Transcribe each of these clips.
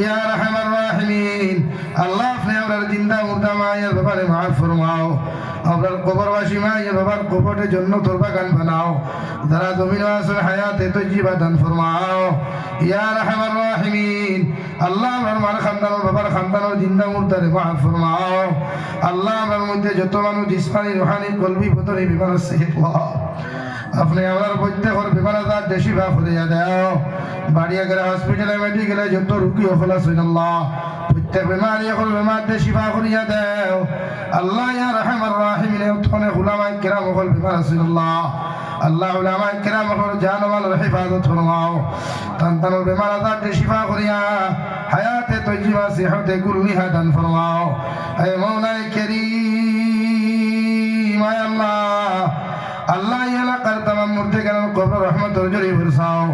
ইয়া রাহমার রাহিমিন। আল্লাহ আপনি আমরা জিন্দা মুর্দা মায়ের ব্যাপারে মাফ ফরমাও। আপনার কবরবাসী মায়ের বাবার কবরের জন্য তোর বাগান বানাও। যারা জমিন আসল হায়াতে তো জীবা দান ফরমাও। ইয়া রাহমার রাহিমিন। আল্লাহ আমার মার খানদানোর বাবার খানদানোর জিন্দা মুর্দারে মাফ ফরমাও। আল্লাহ আমার মধ্যে যত মানুষ জিসমানি, রোহানি, কলবি, পতনি, বিমান সেহেত আপনি আমার প্রত্যেকের বিমান আজার দেশি ভাব হইয়া দেও। বাড়িয়া গেলে হসপিটালে মেডিকেলে যত রুগী হলা আল্লাহ প্রত্যেক বেমারি এখন বেমার দেশি ভাব হইয়া দেও। আল্লাহ ইয়া রহমান রাহিমিন উত্থানে উলামাই কিরাম হল বিমান আল্লাহ আল্লাহ উলামাই কিরাম হল জানমালের হেফাজত ফরমাও। তান্তানোর বেমার আজার দেশি ভাব করিয়া হায়াতে তৈজিবা সিহতে গুলনিহা দান ফরমাও। হে মৌলাই কেরিম আয় আল্লাহ। আল্লাহ রহমত জড়ি বরসাও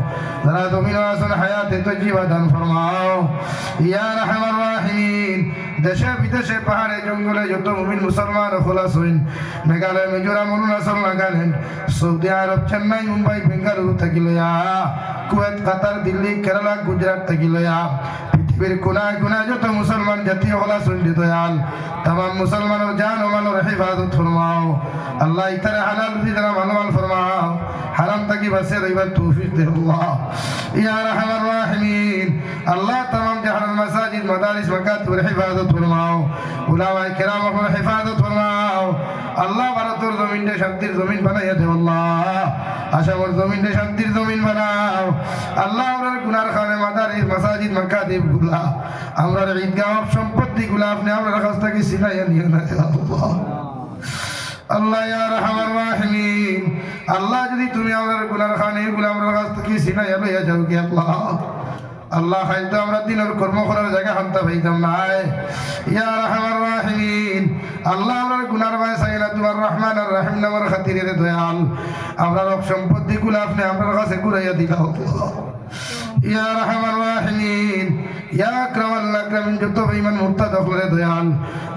যারা জমিন আসন হায়াতে তো জীবা দান ফরমাও ইয়া রহমান রাহিমিন দেশে বিদেশে পাহাড়ে জঙ্গলে যত মুমিন মুসলমান খোলাস হইন মেঘালয় মিজোরাম অরুণাচল নাগাল্যান্ড সৌদি আরব চেন্নাই মুম্বাই বেঙ্গালুরু থাকিলয়া কুয়েত কাতার দিল্লি কেরালা গুজরাট থাকিলয়া পৃথিবীর কোনায় কোনায় যত মুসলমান জাতীয় হলা সন্ডি দয়াল তামাম মুসলমানের জান ও মালের হেফাজত ফরমাও আল্লাহ ইতারে হালাল দিদারা মালমাল ফরমাও হারাম তাকি বাসে রইবার তৌফিক দে আল্লাহ। ইয়া রাহমার রাহিমিন। আল্লাহ তামাম জাহানের মাসাজিদ, মাদারিস মাকাতুর হেফাজত ফরমাও। উলামায়ে কেরাম আপনার হেফাজত ফরমাও। আল্লাহ ভারতের জমিনটা শান্তির জমিন বানাইয়া দে আল্লাহ। আসামর জমিনটা শান্তির জমিন বানাও। আল্লাহ আমরার গুনার খানে মাদারিস, মাসাজিদ মাকাতিবগুলা আমরার ঈদগাহ সম্পত্তি গুলা আপনি আমরার কাছ থেকে সিনাইয়া নিয়ে না আল্লাহ। আল্লাহ, ইয়া রহমান রাহিমিন আল্লাহ যদি তুমি আমারগুলার খানে এগুলো আমার কাছ থেকে সিনাইয়া লইয়া যাও কি আল্লাহ? আল্লাহ হয়তো আমরা দিনের কর্ম করার জায়গা হান্তা পাইতাম নাই ইয়া রহমান রাহিমিন। আল্লাহ আমার গুনার ভাই সাইনা তোমার রহমান আর রাহিম নামার খাতিরে দয়াল। আমরা সম্পত্তি গুলা আপনি আপনার কাছে ঘুরাইয়া দিলাম। ইয়া রহমান। দয়াল।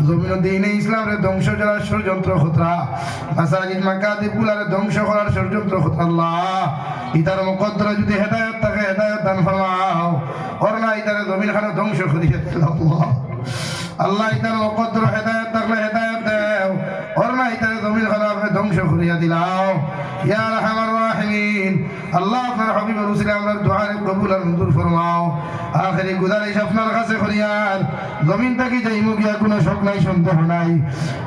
জমিন দিনে ইসলাম ধ্বংস করার ষড়যন্ত্র খতরা মাসাজিদ মাকাদি যদি হেদায়েত থাকে, হেদায়েত দান ফরমাও। জমিন খানে ধ্বংস দিল আল্লাহ। আল্লাহ ইতার মুকদ্দর থাকলে হেদায়েত দেও। জমিন খানে ধ্বংস করিয়া দিলাও। ইয়া রাহিমিন আল্লাহ আপনার হাবিবের উসিলে আমরা দোয়ারে কবুল আর মঞ্জুর ফরমাও। আখেরি গুজারিশ আপনার কাছে করিয়ার জমিন থেকে যাই মুখিয়া কোনো শোক নাই, সন্দেহ নাই।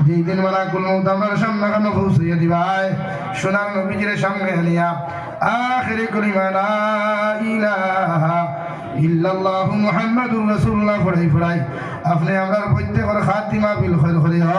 যেই দিন মালা কুল আপনার সামনে কেন পৌঁছাইয়া দিবাই সোনার নবীজির সামনে হেলিয়া আখেরি করিমা লা ইলাহা ইল্লাল্লাহু মুহাম্মাদুর রাসূলুল্লাহ ফড়াই ফড়াই আপনি আমরা প্রত্যেকের খাতিমা বিল খৈর করিয়া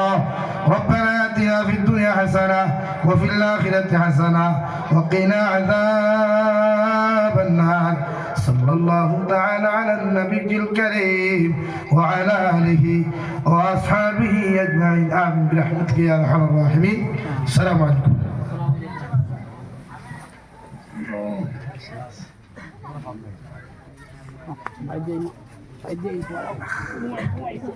ربنا آتنا في الدنيا حسنة وفي الآخرة حسنة وقنا عذاب النار صلى الله تعالى على النبي الكريم وعلى آله وأصحابه أجمعين آمين برحمتك يا أرحم الراحمين السلام عليكم I Pwede. Pwede. Pwede.